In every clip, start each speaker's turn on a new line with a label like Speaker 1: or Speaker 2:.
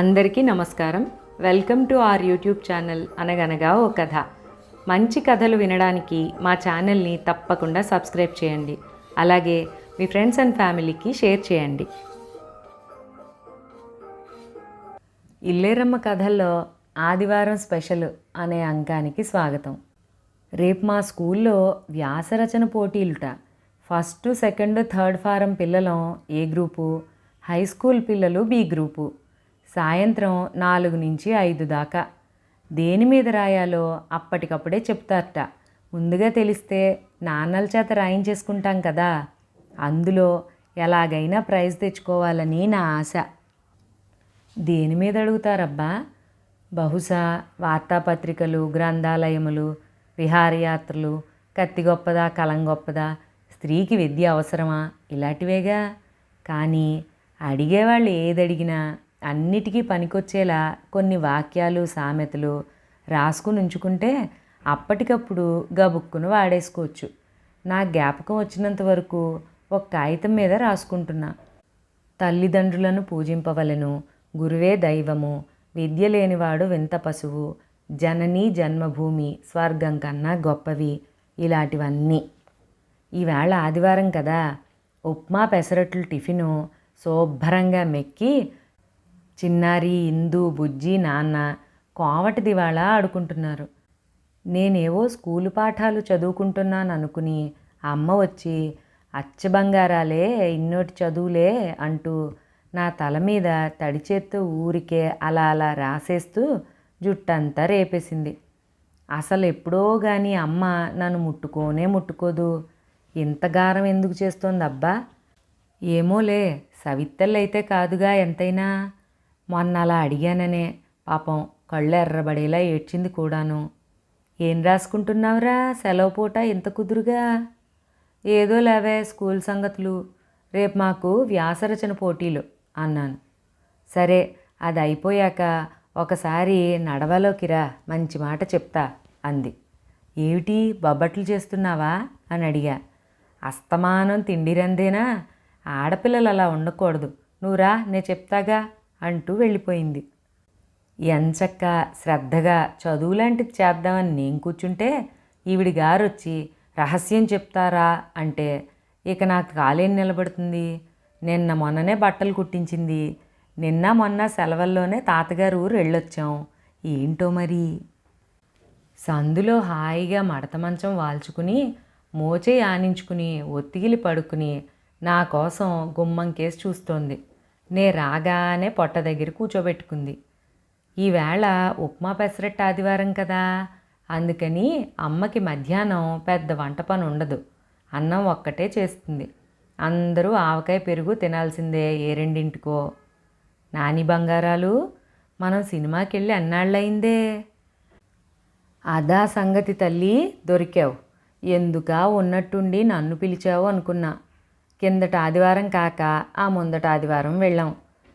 Speaker 1: అందరికీ నమస్కారం. Welcome to our YouTube channel అనగనగా ఓ కథ. మంచి కథలు వినడానికి మా ఛానల్ని తప్పకుండా సబ్స్క్రైబ్ చేయండి. అలాగే మీ ఫ్రెండ్స్ అండ్ ఫ్యామిలీకి షేర్ చేయండి. ఇల్లేరమ్మ కథల్లో ఆదివారం స్పెషల్ అనే అంకానికి స్వాగతం. రేపు మా స్కూల్లో వ్యాసరచన పోటీలుట. ఫస్ట్ సెకండ్ థర్డ్ ఫారం పిల్లలం ఏ గ్రూపు? హై స్కూల్ పిల్లలు బి గ్రూపు. సాయంత్రం నాలుగు నుంచి ఐదు దాకా. దేని మీద రాయాలో అప్పటికప్పుడే చెప్తారట. ముందుగా తెలిస్తే నాన్నల చేత రాయించేసుకుంటాం కదా. అందులో ఎలాగైనా ప్రైజ్ తెచ్చుకోవాలని నా ఆశ. దేని మీద అడుగుతారబ్బా? బహుశా వార్తాపత్రికలు గ్రంథాలయములు విహారయాత్రలు కత్తి గొప్పదా కలం గొప్పదా స్త్రీకి విద్య అవసరమా? ఇలాంటివేగా? కానీ అడిగేవాళ్ళు ఏదడిగినా అన్నిటికీ పనికొచ్చేలా కొన్ని వాక్యాలు సామెతలు రాసుకుని ఉంచుకుంటే అప్పటికప్పుడు గబుక్కును వాడేసుకోవచ్చు. నా జ్ఞాపకం వచ్చినంత వరకు ఒక కాగితం మీద రాసుకుంటున్నా. తల్లిదండ్రులను పూజింపవలను. గురువే దైవము. విద్య లేనివాడు వింత పశువు. జననీ జన్మభూమి. స్వర్గం కన్నా గొప్పవి. ఇలాంటివన్నీ. ఈవేళ ఆదివారం కదా. ఉప్మా పెసరట్లు టిఫిను శుభ్రంగా మెక్కి చిన్నారి ఇందు బుజ్జి నాన్న కోవటి దివాళ ఆడుకుంటున్నారు. నేనేవో స్కూలు పాఠాలు చదువుకుంటున్నాను అనుకుని అమ్మ వచ్చి అచ్చ బంగారాలే ఇన్నోటి చదువులే అంటూ నా తల మీద తడిచేత్తో ఊరికే అలా అలా రాసేస్తూ జుట్టంతా రేపేసింది. అసలు ఎప్పుడో కానీ అమ్మ నన్ను ముట్టుకోనే ముట్టుకోదు. ఇంత గారం ఎందుకు చేస్తోంది అబ్బా ఏమోలే సవిత్తలైతే కాదుగా ఎంతైనా. మొన్న అలా అడిగాననే. పాపం కళ్ళు ఎర్రబడేలా ఏడ్చింది కూడాను. ఏం రాసుకుంటున్నావురా సెలవు పూట ఇంత కుదురుగా? ఏదో లేవే స్కూల్ సంగతులు. రేపు మాకు వ్యాసరచన పోటీలు అన్నాను. సరే అది అయిపోయాక ఒకసారి నడవలోకి రా మంచి మాట చెప్తా అంది. ఏమిటి బొబ్బట్లు చేస్తున్నావా? అని అడిగా. అస్తమానం తిండిరందేనా ఆడపిల్లలు అలా ఉండకూడదు. నువ్వురా నేను చెప్తాగా. అంటూ వెళ్ళిపోయింది. ఎంచక్క శ్రద్ధగా చదువు లాంటిది చేద్దామని నేను కూర్చుంటే ఈవిడి గారు వచ్చి రహస్యం చెప్తారా? అంటే ఇక నాకు కాలేం నిలబడుతుంది? నిన్న మొన్ననే బట్టలు కుట్టించింది. నిన్న మొన్న సెలవుల్లోనే తాతగారు ఊరు వెళ్ళొచ్చాం. ఏంటో మరి? సందులో హాయిగా మడత మంచం వాల్చుకుని మోచే ఆనించుకుని ఒత్తిగిలి పడుకుని నా కోసం గుమ్మం కేసు చూస్తోంది. నే రాగానే పొట్ట దగ్గర కూర్చోబెట్టుకుంది. ఈవేళ ఉప్మా పెసరట్టు ఆదివారం కదా అందుకని అమ్మకి మధ్యాహ్నం పెద్ద వంట పని ఉండదు. అన్నం ఒక్కటే చేస్తుంది. అందరూ ఆవకాయ పెరుగు తినాల్సిందే ఏ రెండింటికో. నాని బంగారాలు మనం సినిమాకి వెళ్ళి అన్నాళ్ళయిందే. అదా సంగతి తల్లి దొరికావు. ఎందుక ఉన్నట్టుండి నన్ను పిలిచావు అనుకున్నా. కిందట ఆదివారం కాక ఆ ముందట ఆదివారం వెళ్ళాం.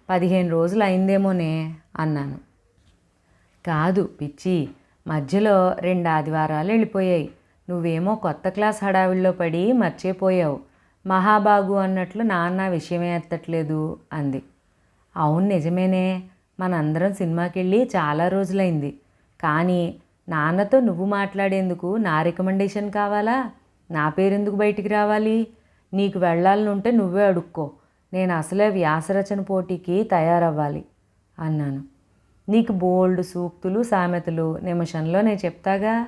Speaker 1: పదిహేను రోజులు అయిందేమోనే అన్నాను. కాదు పిచ్చి మధ్యలో రెండు ఆదివారాలు వెళ్ళిపోయాయి. నువ్వేమో కొత్త క్లాస్ హడావిడిలో పడి మర్చిపోయావు. మహాబాగు అన్నట్లు నాన్న విషయమే ఎత్తట్లేదు అంది. అవును నిజమేనే మనందరం సినిమాకి వెళ్ళి చాలా రోజులైంది. కానీ నాన్నతో నువ్వు మాట్లాడేందుకు నా రికమెండేషన్ కావాలా? నా పేరెందుకు బయటికి రావాలి? నీకు వెళ్ళాలని ఉంటే నువ్వే అడుక్కో. నేను అసలే వ్యాసరచన పోటీకి తయారవ్వాలి అన్నాను. నీకు బోల్డ్ సూక్తులు సామెతలు నిమిషంలో నేను చెప్తాగా?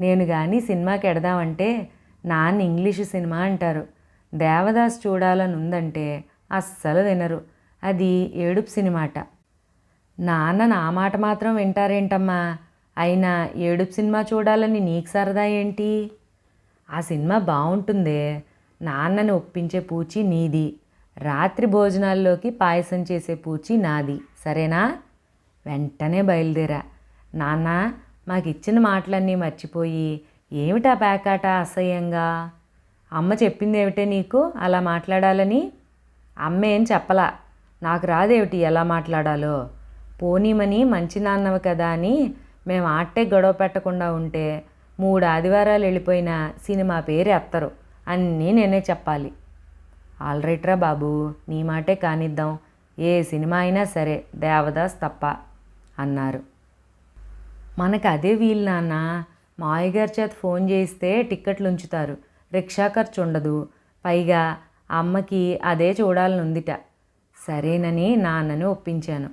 Speaker 1: నేను కానీ సినిమాకి ఎడదామంటే నాన్న ఇంగ్లీషు సినిమా అంటారు. దేవదాస్ చూడాలని ఉందంటే అస్సలు వినరు. అది ఏడుపు సినిమాట. నాన్న నా మాట మాత్రం వింటారేంటమ్మా? అయినా ఏడుపు సినిమా చూడాలని నీకు సరదా ఏంటి? ఆ సినిమా బాగుంటుందే నాన్నని ఒప్పించే పూచి నీది. రాత్రి భోజనాల్లోకి పాయసం చేసే పూచి నాది. సరేనా? వెంటనే బయలుదేరా. నాన్న మాకు ఇచ్చిన మాటలన్నీ మర్చిపోయి ఏమిటా పేకాట అసహ్యంగా? అమ్మ చెప్పింది ఏమిటే నీకు? అలా మాట్లాడాలని? అమ్మ ఏం చెప్పలా? నాకు రాదేమిటి ఎలా మాట్లాడాలో? పోనీమని మంచి నాన్నవి కదా అని మేము ఆట్టే గొడవ పెట్టకుండా ఉంటే మూడు ఆదివారాలు వెళ్ళిపోయిన సినిమా పేరు ఎత్తరు. అన్నీ నేనే చెప్పాలి. ఆల్రైట్రా బాబు నీ మాటే కానిద్దాం. ఏ సినిమా అయినా సరే దేవదాస్ తప్ప అన్నారు. మనకు అదే వీలు నాన్న మావయ్య గారి చేత ఫోన్ చేస్తే టిక్కెట్లు ఉంచుతారు. రిక్షా ఖర్చు ఉండదు. పైగా అమ్మకి అదే చూడాలని ఉందిట సరేనని నాన్నని ఒప్పించాను.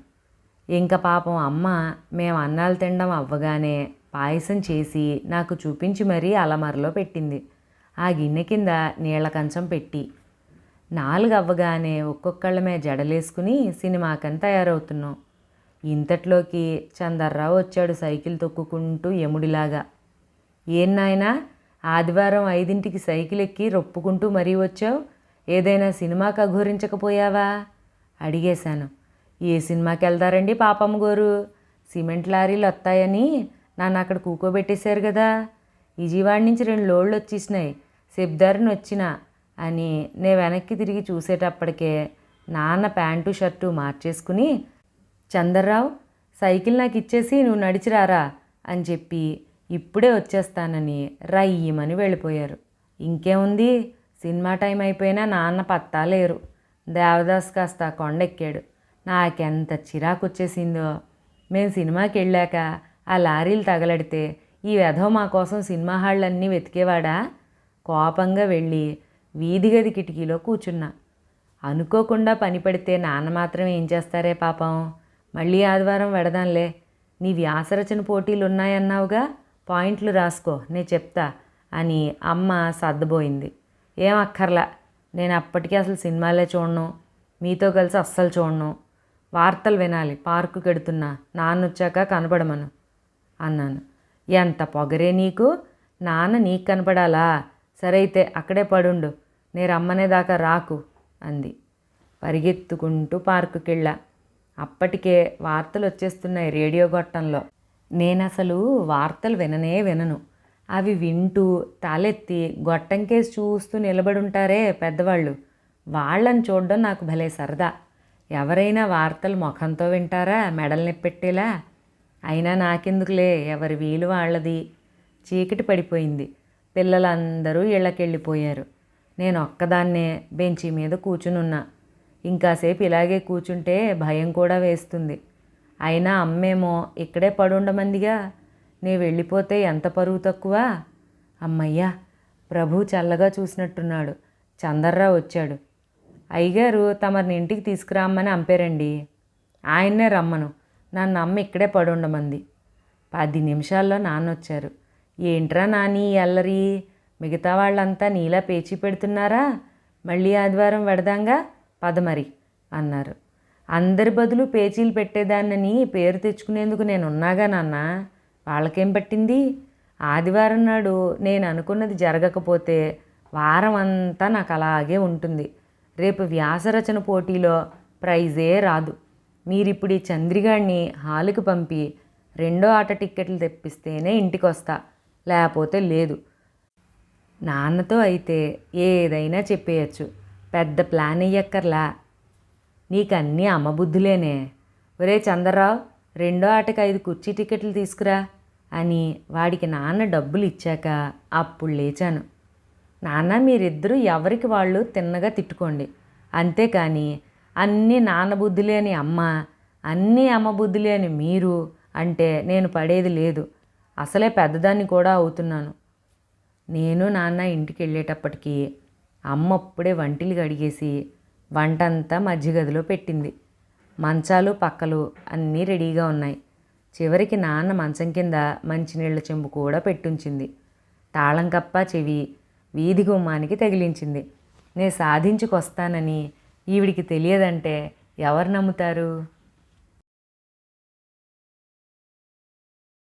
Speaker 1: ఇంకా పాపం అమ్మ మేము అన్నాలు తినడం అవ్వగానే పాయసం చేసి నాకు చూపించి మరీ అలమరలో పెట్టింది. ఆ గిన్నె కింద నీళ్ళ కంచం పెట్టి. నాలుగు అవ్వగానే ఒక్కొక్కళ్ళమే జడలేసుకుని సినిమాకని తయారవుతున్నాం. ఇంతట్లోకి చందర్రావు వచ్చాడు సైకిల్ తొక్కుకుంటూ ఎముడిలాగా ఏం నాయనా ఆదివారం ఐదింటికి సైకిల్ ఎక్కి రొప్పుకుంటూ మరీ వచ్చావు? ఏదైనా సినిమాకి అఘోరించకపోయావా అడిగేశాను. ఏ సినిమాకి వెళ్తారండి పాపమ్మ గోరు? సిమెంట్ లారీలు వస్తాయని నన్ను అక్కడ కూకోబెట్టేశారు కదా విజయవాడ నుంచి రెండు లోళ్ళు వచ్చేసినాయి. సెబ్దారిని వచ్చిన అని నే వెనక్కి తిరిగి చూసేటప్పటికే నాన్న ప్యాంటు షర్టు మార్చేసుకుని చందర్రావు సైకిల్ నాకు ఇచ్చేసి నువ్వు నడిచిరారా అని చెప్పి ఇప్పుడే వచ్చేస్తానని రయ్యమని వెళ్ళిపోయారు. ఇంకేముంది? సినిమా టైం అయిపోయినా నాన్న పత్తా లేరు దేవదాస్ కాస్త కొండెక్కాడు. నాకెంత చిరాకు వచ్చేసిందో మేము సినిమాకి వెళ్ళాక ఆ లారీలు తగలడితే ఈ వెధవ మా కోసం సినిమా హాళ్ళన్నీ వెతికేవాడా? కోపంగా వెళ్ళి వీధి గది కిటికీలో కూర్చున్నా. అనుకోకుండా పని పడితే నాన్న మాత్రం ఏం చేస్తారే పాపం? మళ్ళీ ఆదివారం వెడదాంలే. నీ వ్యాసరచన పోటీలు ఉన్నాయన్నావుగా పాయింట్లు రాసుకో నేను చెప్తా అని అమ్మ సర్దబోయింది. ఏం అక్కర్లా నేను అప్పటికీ అసలు సినిమాలే చూడను. మీతో కలిసి అస్సలు చూడను. వార్తలు వినాలి పార్కు కెడుతున్నా నాన్న వచ్చాక కనపడమను అన్నాను. ఎంత పొగరే నీకు? నాన్న నీకు కనపడాలా? సరే అయితే అక్కడే పడుండు నే రమ్మనేదాకా రాకు అంది. పరిగెత్తుకుంటూ పార్కుకెళ్ళా. అప్పటికే వార్తలు వచ్చేస్తున్నాయి రేడియో గొట్టంలో. నేను అసలు వార్తలు విననే వినను. అవి వింటూ తలెత్తి గొట్టం కేసి చూస్తూ నిలబడి ఉంటారే పెద్దవాళ్ళు. వాళ్ళని చూడడం నాకు భలే సరదా. ఎవరైనా వార్తలు ముఖంతో వింటారా మెడలు నెప్పెట్టేలా? అయినా నాకెందుకులే ఎవరి వీలు వాళ్ళది? చీకటి పడిపోయింది. పిల్లలందరూ ఇళ్ళకెళ్ళిపోయారు. నేను ఒక్కదాన్నే బెంచి మీద కూర్చునున్నా. ఇంకాసేపు ఇలాగే కూర్చుంటే భయం కూడా వేస్తుంది. అయినా అమ్మేమో ఇక్కడే పడుండమందిగా. నీ వెళ్ళిపోతే ఎంత పరువు తక్కువ? అమ్మయ్యా ప్రభు చల్లగా చూసినట్టున్నాడు. చందర్రావు వచ్చాడు. అయ్యగారు తమరిని ఇంటికి తీసుకురామ్మని అంపారండి. ఆయన్నే రమ్మను. నన్ను అమ్మ ఇక్కడే పడుండమంది. పది నిమిషాల్లో నాన్న వచ్చారు ఏంట్రా నాని అల్లరి? మిగతా వాళ్ళంతా నీలా పేచీ పెడుతున్నారా? మళ్ళీ ఆదివారం వెడదాంగా పద మరి అన్నారు. అందరి బదులు పేచీలు పెట్టేదాన్నని పేరు తెచ్చుకునేందుకు నేను ఉన్నాగా నాన్న. వాళ్ళకేం పట్టింది? ఆదివారం నాడు నేను అనుకున్నది జరగకపోతే వారం అంతా నాకు అలాగే ఉంటుంది. రేపు వ్యాసరచన పోటీలో ప్రైజే రాదు. మీరిప్పుడు ఈ చంద్రిగాడిని హాలుకి పంపి రెండో ఆట టిక్కెట్లు తెప్పిస్తేనే ఇంటికి వస్తా లేకపోతే లేదు. నాన్నతో అయితే ఏదైనా చెప్పేయచ్చు. పెద్ద ప్లాన్ అయ్యక్కర్లా నీకు అన్నీ అమ్మబుద్ధులేనే ఒరే చంద్రరావు రెండో ఆటకి ఐదు కుర్చీ టికెట్లు తీసుకురా అని వాడికి నాన్న డబ్బులు ఇచ్చాక అప్పుడు లేచాను. నాన్న మీరిద్దరూ ఎవరికి వాళ్ళు తిన్నగా తిట్టుకోండి. అంతేకాని అన్నీ నాన్న బుద్ధులే అమ్మ అన్నీ అమ్మ బుద్ధులే మీరు అంటే నేను పడేది లేదు. అసలే పెద్దదాన్ని కూడా అవుతున్నాను. నేను నాన్న ఇంటికి వెళ్ళేటప్పటికి అమ్మ అప్పుడే వంటిలు కడిగేసి వంటంతా మధ్య గదిలో పెట్టింది. మంచాలు పక్కలు అన్నీ రెడీగా ఉన్నాయి. చివరికి నాన్న మంచం కింద మంచినీళ్ళ చెంబు కూడా పెట్టుంచింది. తాళం కప్ప చెవి వీధి గుమ్మానికి తగిలించింది. నేను సాధించుకొస్తానని ఈవిడికి తెలియదంటే ఎవరు నమ్ముతారు?